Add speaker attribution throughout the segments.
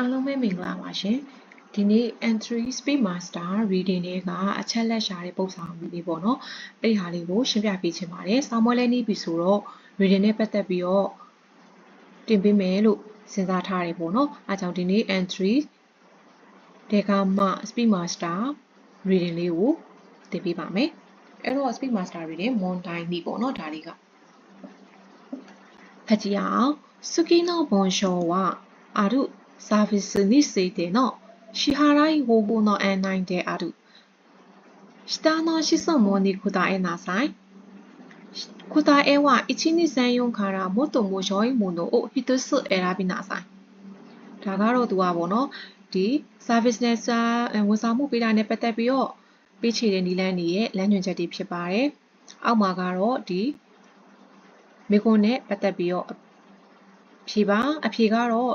Speaker 1: အားလုံးပဲမင်္ဂလာပါရှင်ဒီနေ့ N3 Speed Master Reading လေးကအချက်လက်ရှာတဲ့ပုံစံလေးပေါ့နော်အဲ့ဒီဟာလေးကိုရှင်းပြပေးချင်ပါတယ်ဆောင်းပွဲလေးနေပြီဆိုတော့ Reading နဲ့ပတ်သက်ပြီးတော့တင်ပေးမယ်လို့စဉ်းစားထားတယ်ပေါ့နော်အားကြောင့်ဒီနေ့ N3 ဒေကမှ Speed Master Reading လေးကိုတင်ပေးပါမယ်အဲ့တော့ Speed Master Reading Monday နေ့ပေါ့နော်ဒါလေးကဖတ်ကြည့်အောင် Sukino Bonsho wa အာရု 서비스 니스이데 너 시하라이 고고 너 에나인데 아루 시타 너 시서 모니 쿠다 에나사이 쿠다 에와 이치니 산용 가라 모토 모조이 모노 오 히토스 에라비나사이 ဒါကတော့သူကဗောနော်ဒီ service နဲ့စာဝန်ဆောင်မှုပေးတာနဲ့ပတ်သက်ပြီးတော့ပေးချေတဲ့နည်းလမ်းတွေရဲ့လမ်းညွှန်ချက်တွေဖြစ်ပါတယ်။အောက်မှာကတော့ဒီမိကွန်းနဲ့ပတ်သက်ပြီးတော့ဖြေပါအဖြေကတော့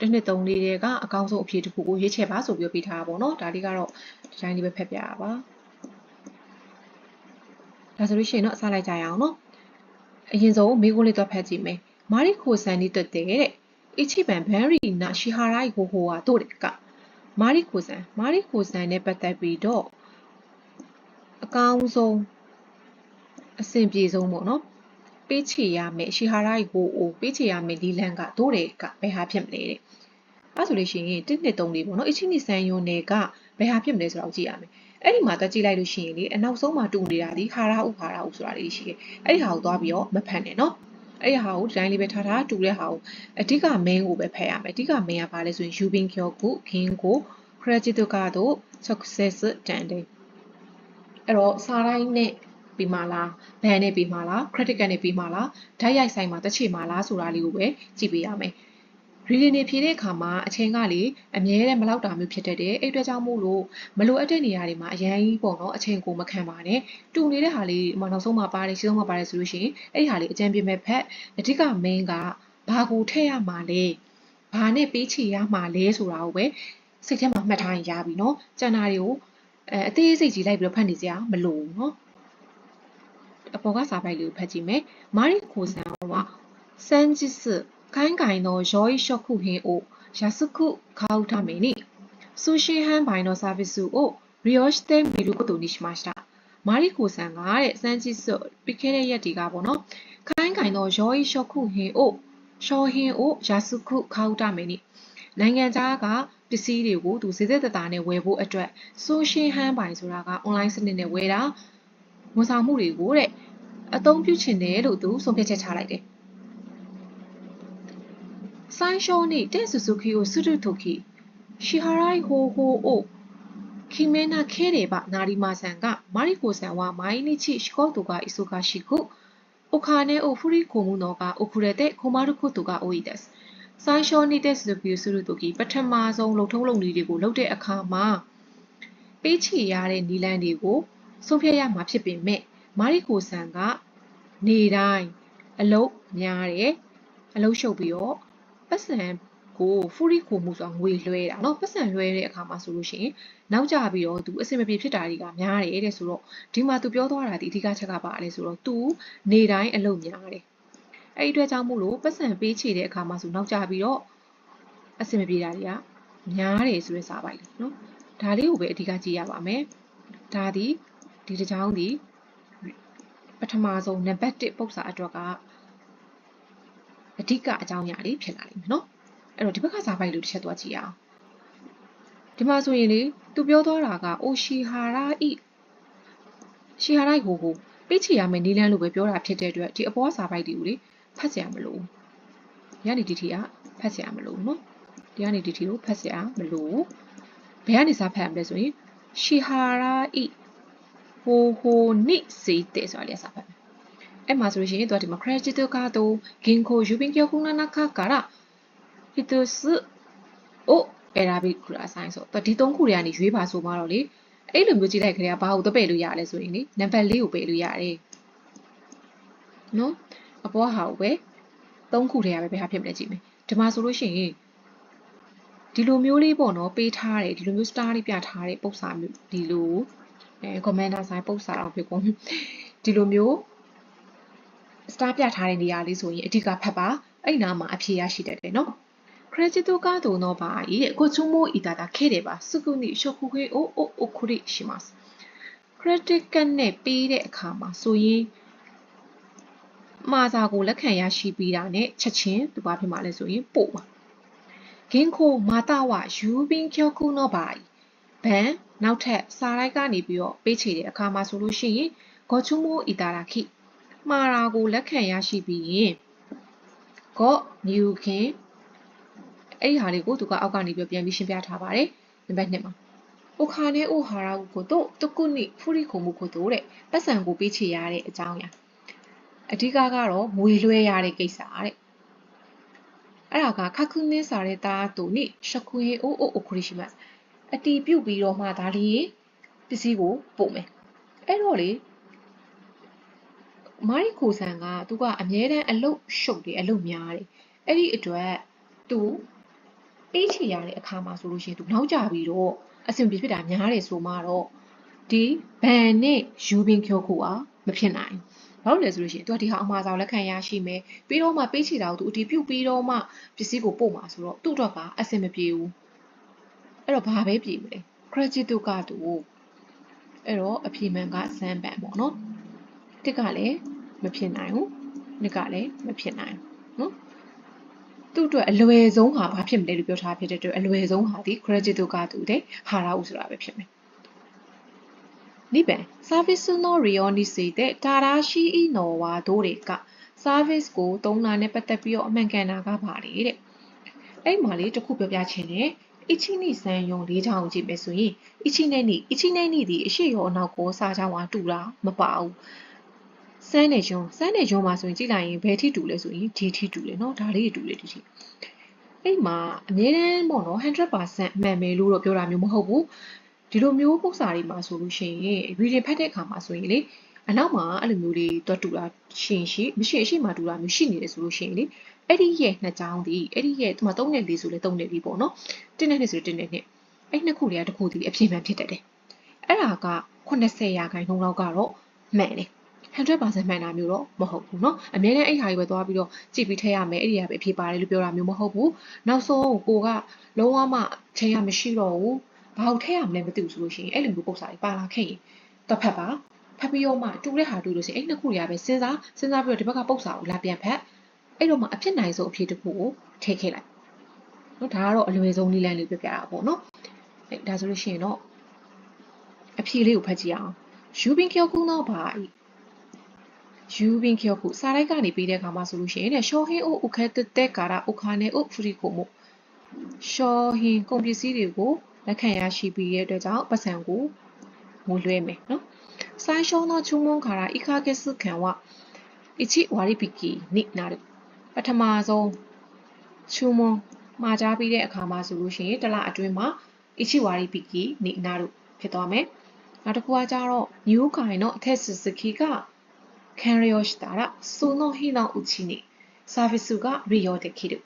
Speaker 1: တစ်နှစ်သုံးလေးတွေကအကောင်းဆုံးအဖြေတစ်ခုကိုရွေးချယ်ပါဆိုပြီးပေးထားတာပေါ့နော်ဒါလေးကတော့ဒီတိုင်းလေးပဲဖတ်ပြရပါဒါဆိုလို့ရှိရင်တော့အစားလိုက်ကြရအောင်နော်အရင်ဆုံးမိကိုလေးတော့ဖတ်ကြည့်မယ်မာရီခိုဆန်နီတက်တဲ့အချိပန်ဘန်ရီနာရှီဟာရိုက်ဟိုဟိုဟာတို့ကမာရီခိုဆန်မာရီခိုဆန်နဲ့ပတ်သက်ပြီးတော့အကောင်းဆုံးအဆင်ပြေဆုံးပေါ့နော် ပေးချေရမယ်ရှီဟာရိုက်ကိုအိုပေးချေရမယ်ဒီလန်ကတို့တွေကဘယ်ဟာဖြစ်မလဲတဲ့အဲ့ဆိုလို့ရှိရင်1နှစ်3လေးပေါ့နော်အချင်းနီဆန်ယွန်နယ်ကဘယ်ဟာဖြစ်မလဲဆိုတော့ကြည့်ရမယ်အဲ့ဒီမှာတက်ကြည့်လိုက်လို့ရှိရင်လေအနောက်ဆုံးမှာတူနေတာဒီဟာရာဥဟာရာဥဆိုတာလေးရှိတယ်အဲ့ဒီဟာကိုသွားပြီးတော့မဖတ်နဲ့နော်အဲ့ဒီဟာကိုဒီတိုင်းလေးပဲထားထားတူတဲ့ဟာကိုအဓိက main ကိုပဲဖတ်ရမယ်အဓိက main ကဘာလဲဆိုရင် Yubin Kyoku ခင်းကို credit ကတော့ success တန်တယ်အဲ့တော့စာတိုင်းနဲ့ ပြီးမှလား ban နဲ့ပြီးမှလား credit card နဲ့ပြီးမှလားဓာတ်ရိုက်ဆိုင်မှာတစ်ချိန်မှလားဆိုတာလေးကိုပဲကြည့်ပေးရမယ်ရီလီနေဖြည့်တဲ့အခါမှာအချိန်ကလေအမြဲတမ်းမလောက်တာမျိုးဖြစ်တတ်တယ်အဲ့အတွက်ကြောင့်မို့လို့မလိုအပ်တဲ့နေရာတွေမှာအရင်ကြီးပေါ့နော်အချိန်ကိုမခံပါနဲ့တူနေတဲ့ဟာလေးဒီမှာနောက်ဆုံးမှာပါတယ်ရှင်းဆုံးမှာပါတယ်ဆိုလို့ရှိရင်အဲ့ဒီဟာလေးအကြံပြမဲ့ဖက်အဓိက main ကဘာကိုထည့်ရမှာလဲဘာနဲ့ပေးချေရမှာလဲဆိုတာကိုပဲစိတ်ထဲမှာမှတ်ထားရင်ရပြီနော်ကျန်တာတွေကိုအဲအသေးစိတ်ကြီးလိုက်ပြီးတော့ဖတ်နေကြမလို့နော် အပေါ်ကစာပိုက်လေးကိုဖတ်ကြည့်မယ်မာရီခိုဆန်ကစန်ဂျစ်စခိုင်းကိုင်သောရောဤရှော့ခုဟင်းအိုယာစခုခါဥထမေနိဆူရှင်ဟန်ဘိုင်သောဆာဗစ်စုအိုရီယော့ရှ်တဲမီလူကိုတူနိရှမရှတာမာရီခိုဆန်ကတဲ့စန်ဂျစ်စပြီးခဲ့တဲ့ရက်တွေကပေါ့နော်ခိုင်းကိုင်သောရောဤရှော့ခုဟင်းအိုရှော့ဟင်းအိုယာစခုခါဥထမေနိနိုင်ငံသားကပစ္စည်းတွေကိုသူစေစက်တတာနဲ့ဝယ်ဖို့အတွက်ဆိုရှင်ဟန်ပိုင်ဆိုတာက online စနစ်နဲ့ဝယ်တာ ဝန်ဆောင်မှုတွေကိုတဲ့အသုံးပြုချင်တယ်လို့သူဆုံးဖြတ်ချက်ချလိုက်တယ်။ဆိုင်ရှောနိတဲ့ဆူဆူကီကိုဆုတုတိုကီရှီဟာရိုင်ဟိုဟိုအိုခီမဲနာခဲတယ်ပါနာရီမာဆန်ကမာရီကိုဆန်ဝါမိုင်းနိချိရှီကောတူကအီဆိုကာရှိကိုအိုခါနဲအိုဖူရီကိုမှုနော်ကအိုခူရတဲ့ခိုမာရုခုတူကအိုအီဒက်စ်ဆိုင်ရှောနိတဲ့ဆူဆူကီဆုတုတိုကီပထမဆုံးလုံထုံးလုံနည်းတွေကိုလုပ်တဲ့အခါမှာပေးချေရတဲ့နီလန်တွေကို ဆုံးဖြတ်ရမှာဖြစ်ပေမဲ့မာရီကိုဆန်ကနေတိုင်းအလုတ်များတယ်အလုတ်ရှုပ်ပြီးတော့ပတ်စံကိုဖူရီခိုမှုဆိုတာငွေလွှဲတာเนาะပတ်စံလွှဲတဲ့အခါမှာဆိုလို့ရှိရင်နောက်ကျပြီးတော့သူအဆင်မပြေဖြစ်တာတွေကများတယ်တဲ့ဆိုတော့ဒီမှာသူပြောသွားတာဒီအဓိကချက်ကပါလဲဆိုတော့သူနေတိုင်းအလုပ်များတယ်အဲ့ဒီအတွက်ကြောင့်မို့လို့ပတ်စံပေးချေတဲ့အခါမှာဆိုနောက်ကျပြီးတော့အဆင်မပြေတာတွေကများတယ်ဆိုတဲ့စာပိုက်လေနော်ဒါလေးကိုပဲအဓိကကြည့်ရပါမယ်ဒါဒီ ဒီတစ်ကြောင်းဒီပထမဆုံးနံပါတ်1ပု္ပ္ပစာအတွက်ကအဓိကအကြောင်းအရာလေးဖြစ်လာလိမ့်မယ်နော်အဲ့တော့ဒီဘက်ကစာပိုက်လို့တစ်ချက်သွားကြည့်အောင်ဒီမှာဆိုရင်လေသူပြောသွားတာကအိုရှီဟာရာဤရှီဟာရိုက်ကိုကိုပေးချရမယ်နီလန်းလို့ပဲပြောတာဖြစ်တဲ့အတွက်ဒီအပေါ်စာပိုက်တွေကိုလေဖတ်စရာမလိုညနေဒီထီကဖတ်စရာမလိုနော်ဒီကနေဒီထီကိုဖတ်စရာမလိုဘယ်ကနေစာဖတ်ရမလဲဆိုရင်ရှီဟာရာဤ ဟိုဟိုနိစေတေဆိုတာလေးစာဖတ်မယ်အဲ့မှာဆိုလို့ရှိရင်သူကဒီမှာ credit ကတော့ ginko yubin kyokun nanaka kara hitosu o erabi kura sign ဆိုတော့ဒီသုံးခုတွေကနေရွေးပါဆိုမှတော့လေအဲ့လိုမျိုးကြည့်လိုက်ခရေကဘာကိုသပယ်လို့ရလဲဆိုရင်လေနံပါတ်၄ကိုပယ်လို့ရတယ်နော်အပေါ်ဟာကိုပဲသုံးခုထဲကပဲဘယ်ဟာဖြစ်မလဲကြည့်မယ်ဒီမှာဆိုလို့ရှိရင်ဒီလိုမျိုးလေးပေါ့နော်ပေးထားတယ်ဒီလိုမျိုး star လေးပြထားတဲ့ပုံစံမျိုးဒီလို အဲ commander ဆိုင်ပုတ်စာတော့ဖြစ်ကုန်ဒီလိုမျိုး star ပြထားတဲ့နေရာလေးဆိုရင်အဓိကဖတ်ပါအဲ့နာမှာအဖြေရရှိတတ်တယ်နော်ခရဂျီတိုကာဒိုနောပါဤကိုချုံမိုဤတာတာခဲ့တယ်ပါစကုနိရှောခုခေအိုအိုအိုခုရိရှိます credit ကနဲ့ပေးတဲ့အခါမှာဆိုရင်မာစာကိုလက်ခံရရှိပြီးတာနဲ့ချက်ချင်းသူဘာဖြစ်မှာလဲဆိုရင်ပို့ပါဂင်ခိုမာတာဝယူဘင်းကျော်ကုနောပါဤ ဘန်နောက်ထပ်စာရိုက်ကနေပြီးတော့ပေးချေတဲ့အခါမှာဆိုလို့ရှိရင်ဂေါ်ချူမိုအီတာရာခိမှာရာကိုလက်ခံရရှိပြီးရင်ဂေါ်နယူခင်အဲ့ဒီဟာတွေကိုသူကအောက်ကနေပြီးပြန်ပြီးရှင်းပြထားပါတယ်နံပါတ်1မှာအိုခါနဲ့အိုဟာရာကိုတို့တကုနိဖူရီခုံမှုကိုတို့တဲ့ပတ်စံကိုပေးချေရတဲ့အကြောင်းအရာအဓိကကတော့ငွေလွှဲရတဲ့ကိစ္စတဲ့အဲ့ဒါကခခုနင်းစာတဲ့တာတူနိရှခုဟေအိုအိုအိုခရီရှိမတ် အတီးပြုတ်ပြီးတော့မှဒါလေးပစ္စည်းကိုပို့မယ်အဲ့တော့လေမာရီကိုဆန်ကသူကအမြဲတမ်းအလုတ်ရှုပ်တယ်အလုတ်များတယ်အဲ့ဒီအတွက်သူပေးချရတဲ့အခါမှာဆိုလို့ရှိရင်သူနောက်ကြပြီးတော့အဆင်ပြေဖြစ်တာများတယ်ဆိုမှတော့ဒီဘန်နဲ့ယူဘင်ကျော်ကိုอ่ะမဖြစ်နိုင်ဘာလို့လဲဆိုလို့ရှိရင်သူကဒီဟာအမှားဆောင်လက်ခံရရှိမယ်ပြီးတော့မှပေးချတာကိုသူအတီးပြုတ်ပြီးတော့မှပစ္စည်းကိုပို့မှာဆိုတော့သူ့အတွက်က အဆင်မပြေဘူး အဲ့တော့ဘာပဲပြည်မလဲ credito ကသူအဲ့တော့အပြေမှန်ကဇန်ပန်ပေါ့နော်တစ်ကလည်းမဖြစ်နိုင်ဘူးနှစ်ကလည်းမဖြစ်နိုင်ဘူးနော်သူ့အတွက်အလွယ်ဆုံးဟာဘာဖြစ်မလဲလို့ပြောထားဖြစ်တဲ့အတွက်အလွယ်ဆုံးဟာဒီ credito ကသူတဲ့ဟာရာဦးဆိုတာပဲဖြစ်မယ်နိဗ္ဗာန် service no rioni se de tarashi ino wa do de ka service ကိုသုံးလာနဲ့ပတ်သက်ပြီးတော့အမှန်ကန်တာကပါလေတဲ့အဲ့မှာလေးတစ်ခုပြောပြချင်တယ် အီချိနိဆန်ယုံလေးချောင်းကြည့်မယ်ဆိုရင်အီချိနိနိအီချိနိနိဒီအရှိရောအနောက်ကိုစားချောင်းဟာတူတာမပါဘူးစမ်းနေရုံစမ်းနေရုံမှာဆိုရင်ကြည့်လိုက်ရင်ဘယ်ထိတူလဲဆိုရင်ဒီထိတူတယ်နော်ဒါလေးတူတယ်ဒီထိိတ်မှာအမြဲတမ်းပေါ့နော်100%အမှန်ပဲလို့တော့ပြောတာမျိုးမဟုတ်ဘူးဒီလိုမျိုးပုံစံတွေမှာဆိုလို့ရှိရင် reading ဖတ်တဲ့အခါမှာဆိုရင်လေ အနောက်မှာအဲ့လိုမျိုးလေးတွတ်တူတာရှင်ရှိမရှိအရှိမှတူတာမျိုးရှိနေတယ်ဆိုလို့ရှိရင်လေအဲ့ဒီရဲ့နှစ်ချောင်းဒီအဲ့ဒီရဲ့ဒီမှာ3နဲ့4ဆိုလဲ3နဲ့4ပေါ့နော်1နဲ့2ဆို1နဲ့2အဲ့နှစ်ခုတွေကတစ်ခုတည်းအပြည့်မှန်ဖြစ်တတ်တယ်အဲ့ဒါက80ရာခိုင်နှုန်းလောက်ကတော့မှန်တယ်100%မှန်တာမျိုးတော့မဟုတ်ဘူးเนาะအများနဲ့အဲ့ဟာကြီးပဲသွားပြီးတော့ကြည့်ပြီးထည့်ရမယ်အဲ့ဒီကပဲအဖြေပါတယ်လို့ပြောတာမျိုးမဟုတ်ဘူးနောက်ဆုံးကိုကလုံးဝမှချိန်ရမရှိတော့ဘူးဘာလို့ထည့်ရမလဲမသိဘူးဆိုလို့ရှိရင်အဲ့လိုမျိုးပုံစံတွေပါလာခဲ့ရင်တော့ဖတ်ပါ ဖတ်ပြီးတော့မှတူတဲ့ဟာတူလို့ရှိရင်အဲ့နှစ်ခုတွေကပဲစဉ်းစားစဉ်းစားပြီးတော့ဒီဘက်ကပုံစံကိုလာပြန်ဖတ်အဲ့တော့မှအဖြစ်နိုင်ဆုံးအဖြေတစ်ခုကိုထည့်ခဲ့လိုက်နော်ဒါကတော့အလွယ်ဆုံးနည်းလမ်းလေးပြပြတာပေါ့နော်အဲ့ဒါဆိုလို့ရှိရင်တော့အဖြေလေးကိုဖတ်ကြည့်အောင်ယူဘင်ကျော်ကုန်းတော့ပါယူဘင်ကျော်ကုစာရိုက်ကနေပြီးတဲ့အခါမှာဆိုလို့ရှိရင်တဲ့ရှောဟင်းအိုဥခဲတက်တက်ကာရာဥခါနေဥဖရီကိုမို့ရှောဟင်းကုန်ပစ္စည်းတွေကိုလက်ခံရရှိပြီးတဲ့အတွက်ကြောင့်ပတ်စံကိုငိုလွှဲမယ်နော် 사이쇼나 주문가라 이카게스 겐와 이치 와리비키 닉 나르 ပထမဆုံးချူမွန်မှာကြားပြီးတဲ့အခါမှာဆိုလို့ရှိရင်တလအတွင်းမှာ Ichiwari Piki နေနာတို့ဖြစ်သွားမယ်။နောက်တစ်ခုကကြတော့ New Kain တော့ Tetsuzuki က Kanryo Shitara Suno Hino Uchi နေ Service က Ryo Deki တို့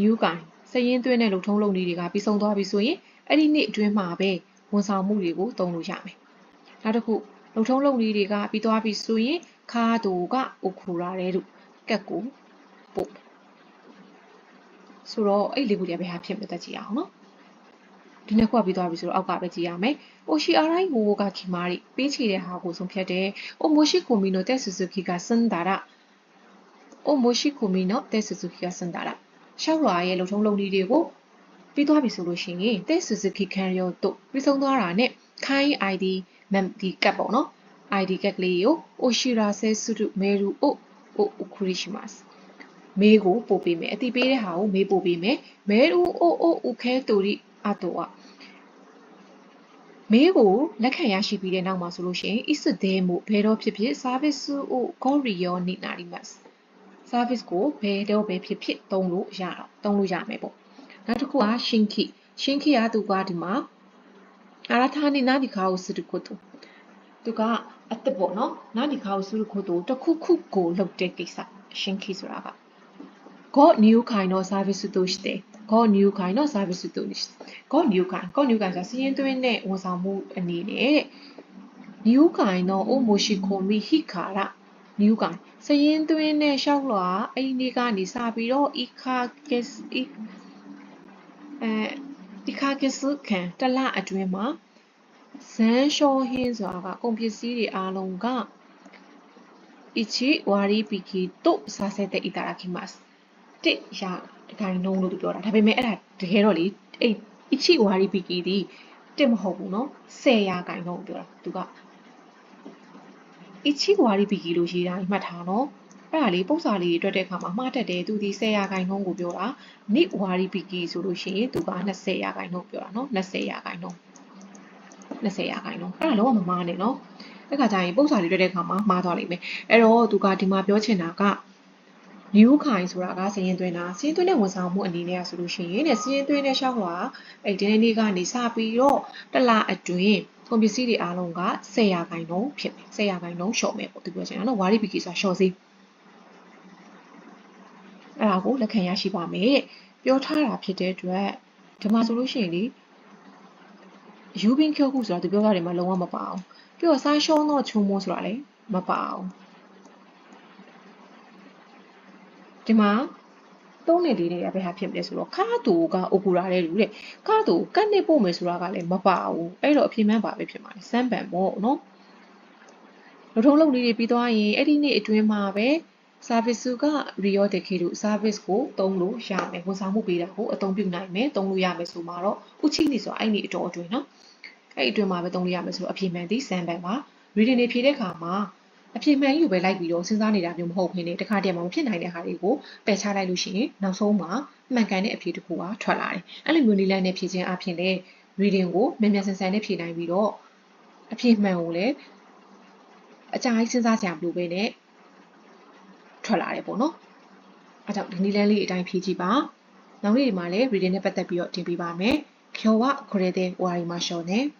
Speaker 1: New Kain စရင်သွင်းတဲ့လုံထုံးလုံနည်းတွေကပြီးဆုံးသွားပြီဆိုရင်အဲ့ဒီနေ့အတွင်းမှာပဲဝန်ဆောင်မှုတွေကိုတုံးလို့ရမယ် နောက်တစ်ခုလုံထုံးလုံနည်းတွေကပြီးသွားပြီဆိုရင်ခါတူကဥခုရာတဲ့တို့ကက်ကိုပို့ဆိုတော့အဲ့လေးခုတည်းပဲဟာဖြစ်မဲ့တက်ကြည့်အောင်နော်ဒီနှစ်ခုကပြီးသွားပြီဆိုတော့အောက်ကပဲကြည့်ရမယ်။အိုရှီအာရိုင်ဝိုကခီမာရီပေးချေတဲ့ဟာကိုဆုံးဖြတ်တယ်။အိုမိုရှိကိုမီနိုတက်ဆူဆူကီကစန်ဒါရာအိုမိုရှိကိုမီနိုတက်ဆူဆူကီကစန်ဒါရာရှောက်ရွာရဲ့လုံထုံးလုံနည်းတွေကိုပြီးသွားပြီဆိုလို့ရှိရင်တက်ဆူဆူကီကန်ရောတို့ပြီးဆုံးသွားတာနဲ့ခိုင်း ID မမ် ဒီကပ်ပေါ့နော် ID ကပ်ကလေးကိုအိုရှီရာဆဲဆူတုမေရူအိုအိုခရီရှိမတ်မေးကိုပို့ပေးမယ်အတိပေးတဲ့ဟာကိုမေးပို့ပေးမယ်မဲရူအိုအိုဥခဲတူရီအတောကမေးကိုလက်ခံရရှိပြီးတဲ့နောက်မှာဆိုလို့ရှိရင် is there မို့ဘယ်တော့ဖြစ်ဖြစ် service ကို courier နေနာရီမတ် service ကိုဘယ်တော့ပဲဖြစ်ဖြစ်သုံးလို့ရတော့သုံးလို့ရမယ်ပေါ့နောက်တစ်ခုက shinki shinki ကသူကဒီမှာ 나라타니 나니가우스르코도 누가 아뜨보너 나니가우스르코도 또쿠쿠고 럭데 기사 신키스라가 거 뉴카이노 서비스도 시대 거 뉴카이노 서비스도 시대 거 뉴카이 거 뉴카이 자 시인 트윈의 원상무 아니네 뉴카이노 오모시코미 히카라 နျူကန်စရင်သွင်းနဲ့ရှောက်လွာအိနေကနေစပြီးတော့ ika gas အဲ ika kes ခံတလအတွင်းမှာဇန်ရှောဟင်းဆိုတာကကုန်ပစ္စည်းတွေအားလုံးက1割引とさせていただきますတစ်ရာဂိုင်နှုန်းလို့သူပြောတာဒါပေမဲ့အဲ့ဒါတကယ်တော့လေအဲ့1割引ဒီတစ်မဟုတ်ဘူးเนาะ10ရာဂိုင်နှုန်းပြောတာသူက1割引လို့ရေးတာမှတ်ထားเนาะ အဲ့ဒါလေးပုံစာလေးတွေတွေ့တဲ့အခါမှာမှားတတ်တယ်သူဒီ10ရာခိုင်နှုန်းကိုပြောတာ Nick Waribiki ဆိုလို့ရှိရင်သူက20ရာခိုင်နှုန်းပြောတာနော်20ရာခိုင်နှုန်း20ရာခိုင်နှုန်းအဲ့ဒါလုံးဝမမှားနဲ့နော်အဲ့ခါကျရင်ပုံစာလေးတွေ့တဲ့အခါမှာမှားသွားလိမ့်မယ်အဲ့တော့သူကဒီမှာပြောချင်တာကနျူခိုင်ဆိုတာကစည်ရင်သွင်းတာစည်ရင်သွင်းတဲ့ဝန်ဆောင်မှုအနေနဲ့ကဆိုလို့ရှိရင်တဲ့စည်ရင်သွင်းတဲ့ရှောက်လွာအဲ့ဒီနေ့ကနေစပြီးတော့တလအတွင်းကုန်ပစ္စည်းတွေအားလုံးက10ရာခိုင်နှုန်းဖြစ်မယ်10ရာခိုင်နှုန်းလျှော့မယ်ပေါ့သူပြောချင်တာနော်ဝါရီပီကီဆိုတာလျှော့စေး အဲ့ဒါကိုလက်ခံရရှိပါမယ်တဲ့ပြောထားတာဖြစ်တဲ့အတွက်ဒီမှာဆိုလို့ရှိရင်လေယူဘင်းကျောခုဆိုတာသူပြောတာတွေမှာလုံးဝမပါအောင်ပြီးတော့ဆိုင်းရှောင်းတော့ချုံမိုးဆိုတာလည်းမပါအောင်ဒီမှာသုံးနေလေးတွေကဘယ်ဟာဖြစ်မလဲဆိုတော့ခါတူကအိုကူရာတဲ့လူတဲ့ခါတူကတ်နေပို့မယ်ဆိုတာကလည်းမပါဘူးအဲ့တော့အပြင်မှန်းပါပဲဖြစ်မှာလေစမ်းပန်ပေါ့နော်လူထုံးလုပ်လေးတွေပြီးသွားရင်အဲ့ဒီနေ့အတွင်းမှာပဲ service က Rio de Kiro service ကိုသုံးလို့ရမယ်ဝန်ဆောင်မှုပေးတာကိုအသုံးပြုနိုင်မယ်သုံးလို့ရမယ်ဆိုမှာတော့ဥချိနေဆိုအဲ့ဒီအတော်အတွင်းနော်အဲ့ဒီအတွင်းမှာပဲသုံးလို့ရမယ်ဆိုအပြင်မှန်သည်စမ်းပန်ပါ reading တွေဖြေတဲ့အခါမှာအဖြစ်မှန်ကြီးကိုပဲလိုက်ပြီးတော့စဉ်းစားနေတာမျိုးမဟုတ်ဘဲနဲ့တခါတည်းမှမဖြစ်နိုင်တဲ့ဟာတွေကိုပယ်ချလိုက်လို့ရှိရင်နောက်ဆုံးမှာမှန်ကန်တဲ့အဖြေတစ်ခုကထွက်လာတယ်။အဲ့လိုမျိုးနည်းလမ်းနဲ့ဖြေခြင်းအပြင်လည်း reading ကိုမြန်မြန်ဆန်ဆန်နဲ့ဖြေနိုင်ပြီးတော့အဖြေမှန်ကိုလည်းအကြိုက်စဉ်းစားစရာမလိုပဲနဲ့ ထွက်လာတယ်ပေါ့နော်။အဲကြောင့်ဒီနည်းလမ်းလေးအတိုင်းဖြည့်ကြည့်ပါ။နောက်နေ့ဒီမှာလည်း reading နဲ့ပတ်သက်ပြီးတော့တင်ပြပါမယ်။ကျော်ဝခရဲတဲ့ဝါရီမှာရှော်နေ။